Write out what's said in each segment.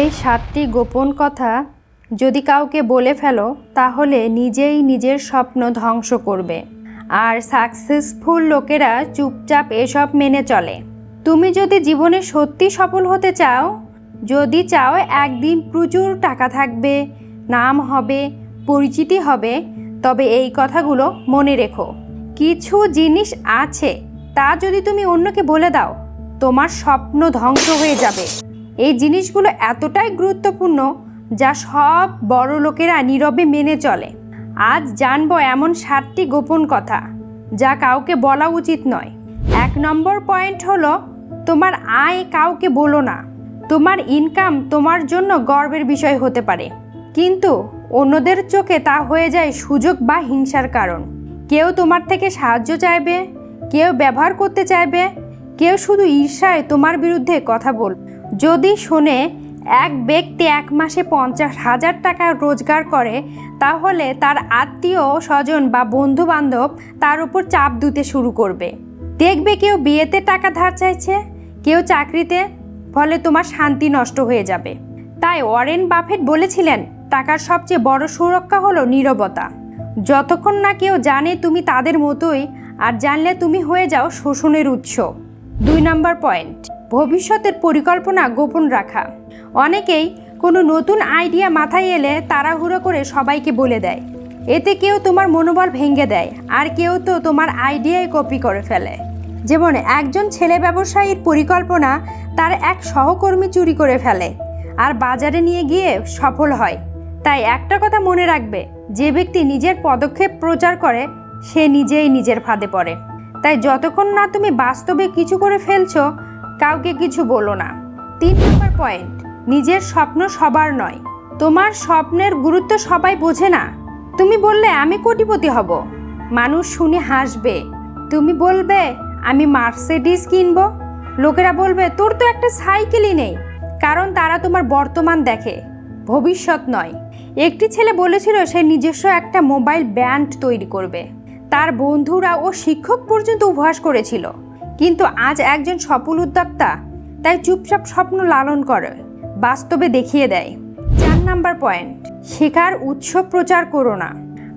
এই সাতটি গোপন কথা যদি কাউকে বলে ফেলো, তাহলে নিজেই নিজের স্বপ্ন ধ্বংস করবে। আর সাকসেসফুল লোকেরা চুপচাপ এসব মেনে চলে। তুমি যদি জীবনে সত্যি সফল হতে চাও, যদি চাও একদিন প্রচুর টাকা থাকবে, নাম হবে, পরিচিতি হবে, তবে এই কথাগুলো মনে রেখো। কিছু জিনিস আছে, তা যদি তুমি অন্যকে বলে দাও, তোমার স্বপ্ন ধ্বংস হয়ে যাবে। এই জিনিসগুলো এতটাই গুরুত্বপূর্ণ যা সব বড় লোকেরা নীরবে মেনে চলে। আজ জানব এমন সাতটি গোপন কথা যা কাউকে বলা উচিত নয়। এক নম্বর পয়েন্ট হলো, তোমার আয় কাউকে বলো না। তোমার ইনকাম তোমার জন্য গর্বের বিষয় হতে পারে। কিন্তু অন্যদের চোখে তা হয়ে যায় সুযোগ বা হিংসার কারণ। কেউ তোমার থেকে সাহায্য চাইবে, কেউ ব্যবহার করতে চাইবে, কেউ শুধু ঈর্ষায় তোমার বিরুদ্ধে কথা বল যদি শোনে এক ব্যক্তি এক মাসে পঞ্চাশ হাজার টাকা রোজগার করে, তাহলে তার আত্মীয়, স্বজন বা বন্ধু বান্ধব তার উপর চাপ দিতে শুরু করবে। দেখবে কেউ বিয়েতে টাকা ধার চাইছে, কেউ চাকরিতে, ফলে তোমার শান্তি নষ্ট হয়ে যাবে। তাই ওয়ারেন বাফেট বলেছিলেন, টাকার সবচেয়ে বড় সুরক্ষা হলো নীরবতা। যতক্ষণ না কেউ জানে তুমি তাদের মতোই, আর জানলে তুমি হয়ে যাও শোষণের উৎস। দুই নম্বর পয়েন্ট, ভবিষ্যতের পরিকল্পনা গোপন রাখা। অনেকেই কোনো নতুন আইডিয়া মাথায় এলে তাড়াহুড়ো করে সবাইকে বলে দেয়। এতে কেউ তোমার মনোবল ভেঙে দেয়, আর কেউ তো তোমার আইডিয়াই কপি করে ফেলে। যেমন একজন ছেলে ব্যবসায়ীর পরিকল্পনা তার এক সহকর্মী চুরি করে ফেলে, আর বাজারে নিয়ে গিয়ে সফল হয়। তাই একটা কথা মনে রাখবে, যে ব্যক্তি নিজের পদক্ষেপ প্রচার করে, সে নিজেই নিজের ফাঁদে পড়ে। তাই যতক্ষণ না তুমি বাস্তবে কিছু করে ফেলছো, কাউকে কিছু বলো না। তিন নম্বর পয়েন্ট, নিজের স্বপ্ন সবার নয়। তোমার স্বপ্নের গুরুত্ব সবাই বোঝে না। তুমি বললে, আমি কোটিপতি হব। মানুষ শুনে হাসবে। তুমি বলবে, আমি মার্সিডিস কিনবো। লোকেরা বলবে, তোর তো একটা সাইকেলই নেই। কারণ তারা তোমার বর্তমান দেখে, ভবিষ্যৎ নয়। একটি ছেলে বলেছিল, সে নিজস্ব একটা মোবাইল ব্যান্ড তৈরি করবে। তার বন্ধুরা ও শিক্ষক পর্যন্ত উপহাস করেছিল। কিন্তু আজ একজন সফল উদ্যোক্তা তাই চুপচাপ স্বপ্ন লালন করে, বাস্তবে দেখিয়ে দেয়। চার নাম্বার পয়েন্ট, শেখার উৎসব প্রচার করো না।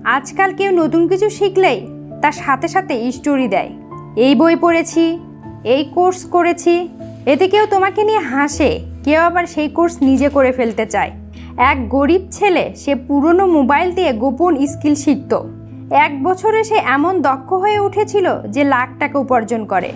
আজকাল কেউ নতুন কিছু শিখলেই তার সাথে সাথে স্টোরি দেয়। এই বই পড়েছি, এই কোর্স করেছি, এতে কেউ তোমাকে নিয়ে হাসে, কেউ আবার সেই কোর্স নিজে করে ফেলতে চায়। এক গরিব ছেলে, সে পুরনো মোবাইল দিয়ে গোপন স্কিল শিখত। এক বছরে সে এমন দক্ষ হয়ে উঠেছিল যে লাখ টাকা উপার্জন করে।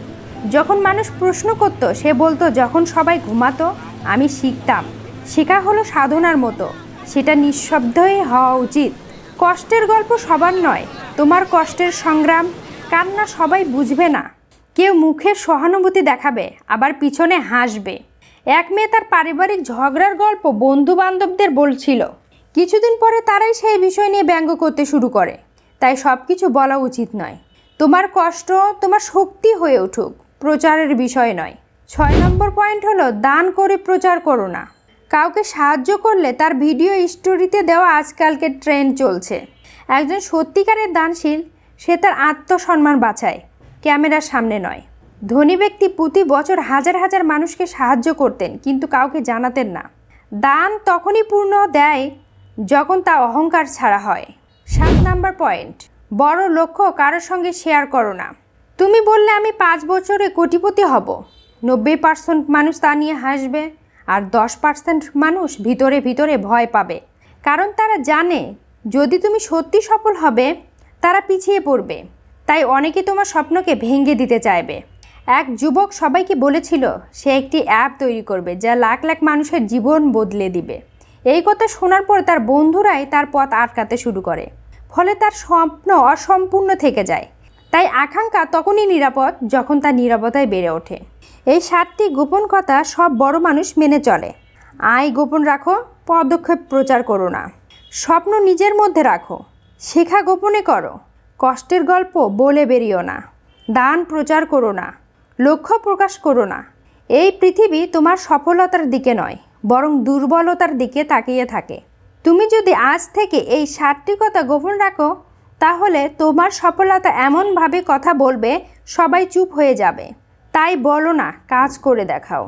যখন মানুষ প্রশ্ন করত, সে বলতো, যখন সবাই ঘুমাতো, আমি শিখতাম। শেখা হলো সাধনার মতো। সেটা নিঃশব্দই হওয়া উচিত। কষ্টের গল্প সবার নয়। তোমার কষ্টের সংগ্রাম। কান্না সবাই বুঝবে না। কেউ মুখে সহানুভূতি দেখাবে, আবার পিছনে হাসবে। এক মেয়ে তার পারিবারিক ঝগড়ার গল্প বন্ধু বান্ধবদের বলছিল। কিছুদিন পরে তারাই সেই বিষয় নিয়ে ব্যঙ্গ করতে শুরু করে। তাই সব কিছু বলা উচিত নয়। তোমার কষ্ট, তোমার শক্তি হয়ে উঠুক, প্রচারের বিষয় নয়। ছয় নম্বর পয়েন্ট হলো, দান করে প্রচার করো না। কাউকে সাহায্য করলে তার ভিডিও স্টোরিতে দেওয়া আজকালকে ট্রেন্ড চলছে। একজন সত্যিকারের দানশীল, সে তার আত্মসম্মান বাঁচায়, ক্যামেরার সামনে নয়। ধনী ব্যক্তি প্রতি বছর হাজার হাজার মানুষকে সাহায্য করতেন, কিন্তু কাউকে জানাতেন না। দান তখনই পূর্ণ দেয় যখন তা অহংকার ছাড়া হয়। Number point. বড় লক্ষ্য কারোর সঙ্গে শেয়ার করো না। তুমি বললে আমি পাঁচ বছরে কোটিপতি হব। নব্বই পার্সেন্ট মানুষ তা নিয়ে হাসবে আর দশ পার্সেন্ট মানুষ ভিতরে ভিতরে ভয় পাবে। কারণ তারা জানে, যদি তুমি সত্যি সফল হবে, তারা পিছিয়ে পড়বে। তাই অনেকে তোমার স্বপ্নকে ভেঙে দিতে চাইবে। এক যুবক সবাইকে বলেছিল, সে একটি অ্যাপ তৈরি করবে যা লাখ লাখ মানুষের জীবন বদলে দিবে। এই কথা শোনার পর তার বন্ধুরাই তার পথ আটকাতে শুরু করে। ফলে তার স্বপ্ন অসম্পূর্ণ থেকে যায়। তাই আকাঙ্ক্ষা তখনই নিরাপদ যখন তার নিরাপদায় বেড়ে ওঠে। এই সাতটি গোপন কথা সব বড় মানুষ মেনে চলে। আয় গোপন রাখো, পদক্ষেপ প্রচার করো না। স্বপ্ন নিজের মধ্যে রাখো, শেখা গোপনে করো। কষ্টের গল্প বলে বেরিও না। দান প্রচার করো না, লক্ষ্য প্রকাশ করো না। এই পৃথিবী তোমার সফলতার দিকে নয়, বরং দুর্বলতার দিকে তাকিয়ে থাকে। তুমি যদি আজ থেকে এই সাতটি কথা গোপন রাখো, তাহলে তোমার সফলতা এমনভাবে কথা বলবে, সবাই চুপ হয়ে যাবে। তাই বলো না, কাজ করে দেখাও।